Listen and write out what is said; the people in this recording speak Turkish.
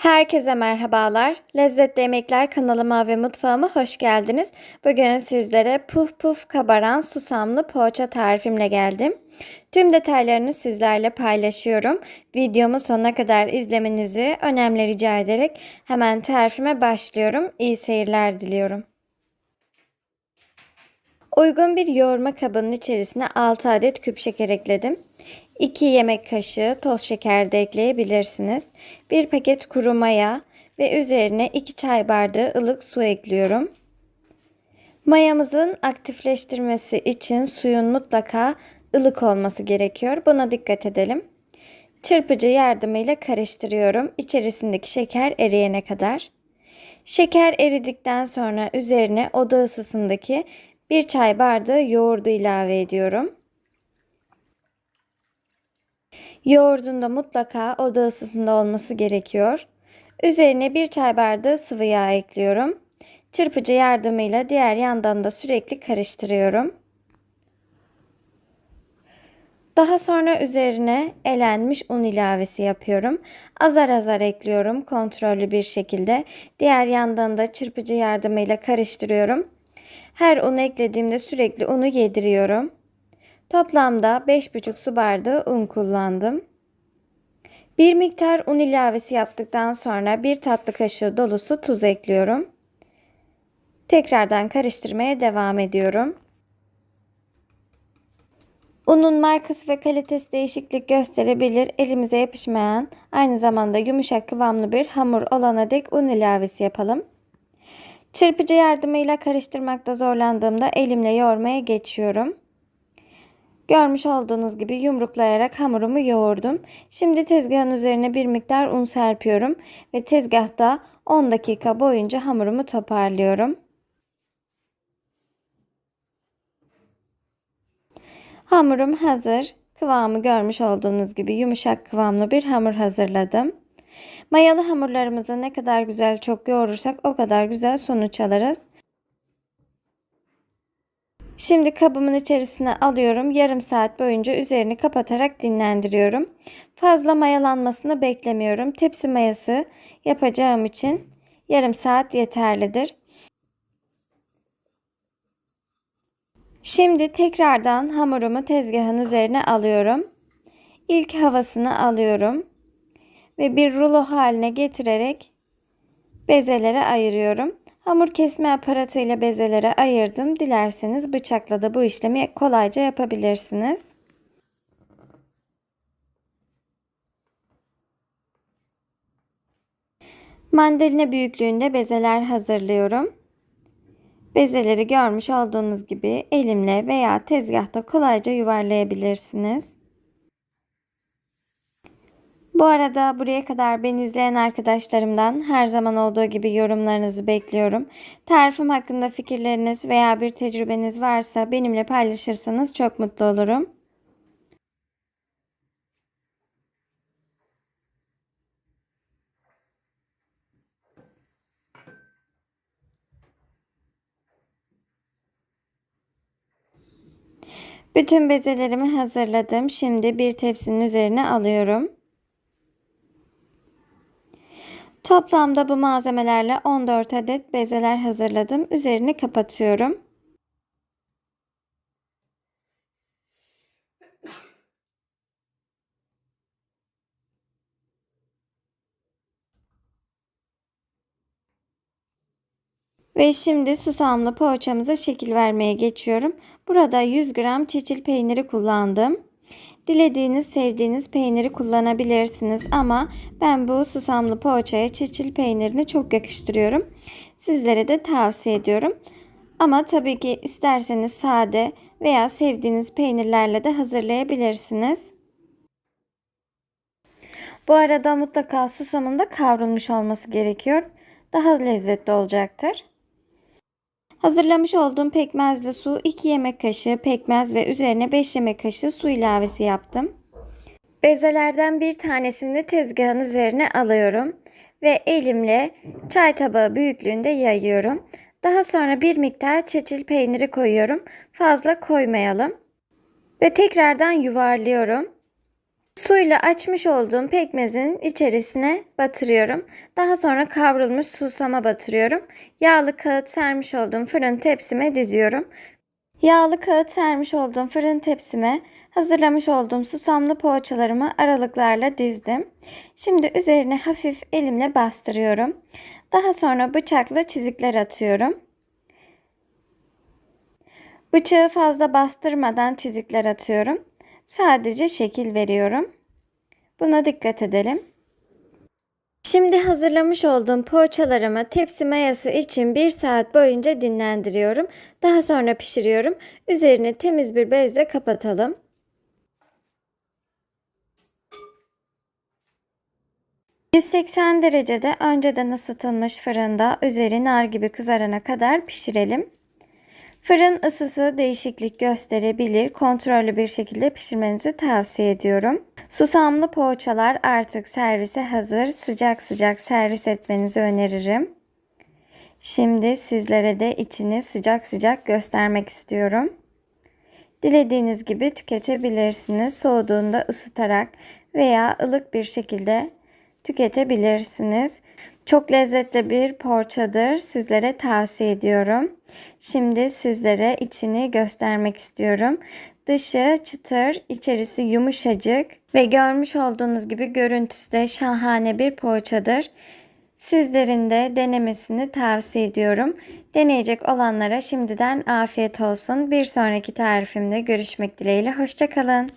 Herkese merhabalar. Lezzetli Yemekler kanalıma ve mutfağıma hoş geldiniz. Bugün sizlere puf puf kabaran susamlı poğaça tarifimle geldim. Tüm detaylarını sizlerle paylaşıyorum. Videomu sonuna kadar izlemenizi önemli rica ederek hemen tarifime başlıyorum. İyi seyirler diliyorum. Uygun bir yoğurma kabının içerisine 6 adet küp şeker ekledim. 2 yemek kaşığı toz şeker de ekleyebilirsiniz. 1 paket kuru maya ve üzerine 2 çay bardağı ılık su ekliyorum. Mayamızın aktifleştirmesi için suyun mutlaka ılık olması gerekiyor. Buna dikkat edelim. Çırpıcı yardımıyla karıştırıyorum. İçerisindeki şeker eriyene kadar. Şeker eridikten sonra üzerine oda ısısındaki bir çay bardağı yoğurdu ilave ediyorum. Yoğurdun da mutlaka oda ısısında olması gerekiyor. Üzerine bir çay bardağı sıvı yağ ekliyorum. Çırpıcı yardımıyla diğer yandan da sürekli karıştırıyorum. Daha sonra üzerine elenmiş un ilavesi yapıyorum. Azar azar ekliyorum kontrollü bir şekilde. Diğer yandan da çırpıcı yardımıyla karıştırıyorum. Her un eklediğimde sürekli unu yediriyorum. Toplamda 5,5 su bardağı un kullandım. Bir miktar un ilavesi yaptıktan sonra bir tatlı kaşığı dolusu tuz ekliyorum. Tekrardan karıştırmaya devam ediyorum. Unun markası ve kalitesi değişiklik gösterebilir. Elimize yapışmayan, aynı zamanda yumuşak kıvamlı bir hamur olana dek un ilavesi yapalım. Çırpıcı yardımıyla karıştırmakta zorlandığımda elimle yoğurmaya geçiyorum. Görmüş olduğunuz gibi yumruklayarak hamurumu yoğurdum. Şimdi tezgahın üzerine bir miktar un serpiyorum ve tezgahta 10 dakika boyunca hamurumu toparlıyorum. Hamurum hazır. Kıvamı görmüş olduğunuz gibi yumuşak kıvamlı bir hamur hazırladım. Mayalı hamurlarımızı ne kadar güzel çok yoğurursak o kadar güzel sonuç alırız. Şimdi kabımın içerisine alıyorum. Yarım saat boyunca üzerini kapatarak dinlendiriyorum. Fazla mayalanmasını beklemiyorum. Tepsi mayası yapacağım için yarım saat yeterlidir. Şimdi tekrardan hamurumu tezgahın üzerine alıyorum. İlk havasını alıyorum ve bir rulo haline getirerek bezelere ayırıyorum. Hamur kesme aparatıyla bezelere ayırdım. Dilerseniz bıçakla da bu işlemi kolayca yapabilirsiniz. Mandalina büyüklüğünde bezeler hazırlıyorum. Bezeleri görmüş olduğunuz gibi elimle veya tezgahta kolayca yuvarlayabilirsiniz. Bu arada buraya kadar beni izleyen arkadaşlarımdan her zaman olduğu gibi yorumlarınızı bekliyorum. Tarifim hakkında fikirleriniz veya bir tecrübeniz varsa benimle paylaşırsanız çok mutlu olurum. Bütün bezelerimi hazırladım. Şimdi bir tepsinin üzerine alıyorum. Toplamda bu malzemelerle 14 adet bezeler hazırladım. Üzerini kapatıyorum. Ve şimdi susamlı poğaçamıza şekil vermeye geçiyorum. Burada 100 gram çeçil peyniri kullandım. Dilediğiniz, sevdiğiniz peyniri kullanabilirsiniz ama ben bu susamlı poğaçaya çiçil peynirini çok yakıştırıyorum. Sizlere de tavsiye ediyorum. Ama tabii ki isterseniz sade veya sevdiğiniz peynirlerle de hazırlayabilirsiniz. Bu arada mutlaka susamın da kavrulmuş olması gerekiyor. Daha lezzetli olacaktır. Hazırlamış olduğum pekmezli su 2 yemek kaşığı pekmez ve üzerine 5 yemek kaşığı su ilavesi yaptım. Bezelerden bir tanesini tezgahın üzerine alıyorum ve elimle çay tabağı büyüklüğünde yayıyorum. Daha sonra bir miktar çeçil peyniri koyuyorum. Fazla koymayalım. Ve tekrardan yuvarlıyorum. Suyla açmış olduğum pekmezin içerisine batırıyorum. Daha sonra kavrulmuş susama batırıyorum. Yağlı kağıt sermiş olduğum fırın tepsime diziyorum. Yağlı kağıt sermiş olduğum fırın tepsime hazırlamış olduğum susamlı poğaçalarımı aralıklarla dizdim. Şimdi üzerine hafif elimle bastırıyorum. Daha sonra bıçakla çizikler atıyorum. Bıçağı fazla bastırmadan çizikler atıyorum. Sadece şekil veriyorum. Buna dikkat edelim. Şimdi hazırlamış olduğum poğaçalarımı tepsi mayası için 1 saat boyunca dinlendiriyorum. Daha sonra pişiriyorum. Üzerini temiz bir bezle kapatalım. ...180 derecede önceden ısıtılmış fırında üzeri nar gibi kızarana kadar pişirelim. Fırın ısısı değişiklik gösterebilir. Kontrollü bir şekilde pişirmenizi tavsiye ediyorum. Susamlı poğaçalar artık servise hazır. Sıcak sıcak servis etmenizi öneririm. Şimdi sizlere de içini sıcak sıcak göstermek istiyorum. Dilediğiniz gibi tüketebilirsiniz. Soğuduğunda ısıtarak veya ılık bir şekilde tüketebilirsiniz. Çok lezzetli bir poğaçadır. Sizlere tavsiye ediyorum. Şimdi sizlere içini göstermek istiyorum. Dışı çıtır, içerisi yumuşacık ve görmüş olduğunuz gibi görüntüsü de şahane bir poğaçadır. Sizlerin de denemesini tavsiye ediyorum. Deneyecek olanlara şimdiden afiyet olsun. Bir sonraki tarifimde görüşmek dileğiyle. Hoşçakalın.